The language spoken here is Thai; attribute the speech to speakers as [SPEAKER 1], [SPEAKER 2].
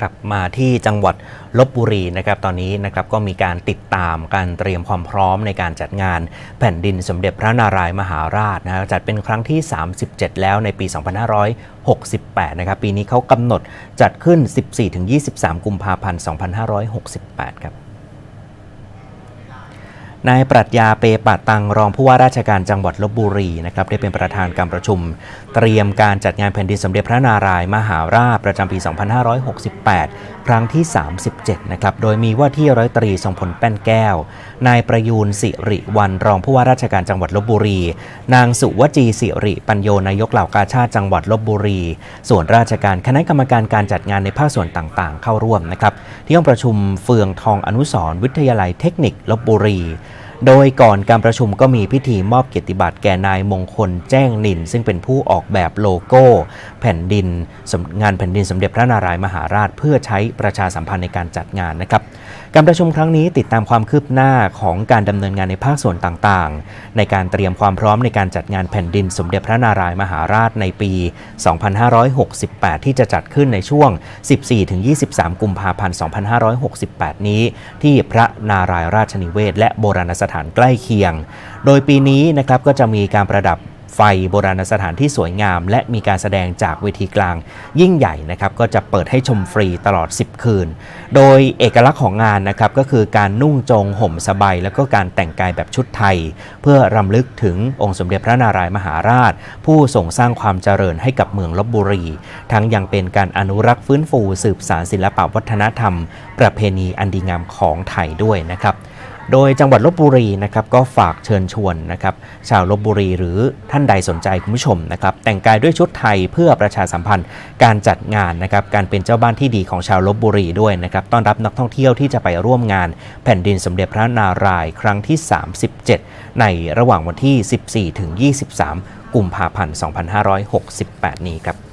[SPEAKER 1] ครับมาที่จังหวัดลบบุรีนะครับตอนนี้นะครับก็มีการติดตามการเตรียมความพร้อมในการจัดงานแผ่นดินสมเด็จพระนารายมหาราชนะฮะจัดเป็นครั้งที่ 37 แล้วในปี 2568 นะครับปีนี้เขากำหนดจัดขึ้น 14-23 กุมภาพันธ์ 2568 ครับ นายปรัชญาเปปะตังรองผู้ว่าราชการจังหวัดลบบุรีนะครับได้เป็นประธานการประชุม เตรียมการจัดงานแผ่นดินสมเด็จพระนารายมหาราชประจำปี 2568 รั้งที่ 37 นะครับ โดยมีว่าที่ร้อยตรีทรงผลแป้นแก้ว นายประยูนสิริวันรองผู้ว่าราชการจังหวัดลบบุรี นางสุวจีสิริปัญโยนายกเหล่ากาชาติจังหวัดลบบุรี ส่วนราชการคณะกรรมการการจัดงานในภาคส่วนต่างๆ เข้าร่วมนะครับ ที่ห้องประชุมเฟืองทองอนุสรวิทยาลัยเทคนิคลบบุรี โดยก่อนการประชุมก็มีพิธีมอบเกียรติบัตรแก่นายมงคลแจ้งนิน ซึ่งเป็นผู้ออกแบบโลโก้ แผ่นดินงานแผ่นดินสมเด็จพระนารายมหาราช เพื่อใช้ประชาสัมพันธ์ในการจัดงานนะครับการประชุมครั้งนี้ติดตามความคืบหน้าของการดำเนินงานในภาคส่วนต่างๆ ในการเตรียมความพร้อมในการจัดงานแผ่นดินสมเด็จพระนารายมหาราชในปี 2568 ที่จะจัดขึ้นในช่วง 14-23 กุมภาพันธ์ 2568 นี้ ที่พระนารายราชนิเวศและโบราณสถานใกล้เคียง โดยปีนี้นะครับก็จะมีการประดับไฟโบราณสถานที่สวยงาม และมีการแสดงจากเวทีกลางยิ่งใหญ่นะครับก็จะเปิดให้ชมฟรีตลอด 10 คืน โดยเอกลักษณ์ของงานนะครับก็คือการนุ่งจงห่มสบายแล้วก็การแต่งกายแบบชุดไทย เพื่อรำลึกถึงองค์สมเด็จพระนารายมหาราช ผู้ทรงสร้างความเจริญให้กับเมืองลบบุรี ทั้งยังเป็นการอนุรักษ์ฟื้นฟูสืบสารศิลปวัฒนธรรม ประเพณีอันดีงามของไทยด้วยนะครับ โดยจังหวัดลบบุรีนะครับก็ฝากเชิญชวนนะครับชาวลบบุรีหรือท่านใดสนใจคุณผู้ชมนะครับแต่งกายด้วยชุดไทยเพื่อประชาสัมพันธ์การจัดงานนะครับการเป็นเจ้าบ้านที่ดีของชาวลบบุรีด้วยนะครับต้อนรับนักท่องเที่ยวที่จะไปร่วมงานแผ่นดินสมเด็จพระนารายณ์ครั้งที่ 37 ในระหว่างวันที่ 14 ถึง 23 กุมภาพันธ์ 2568 นี้ครับ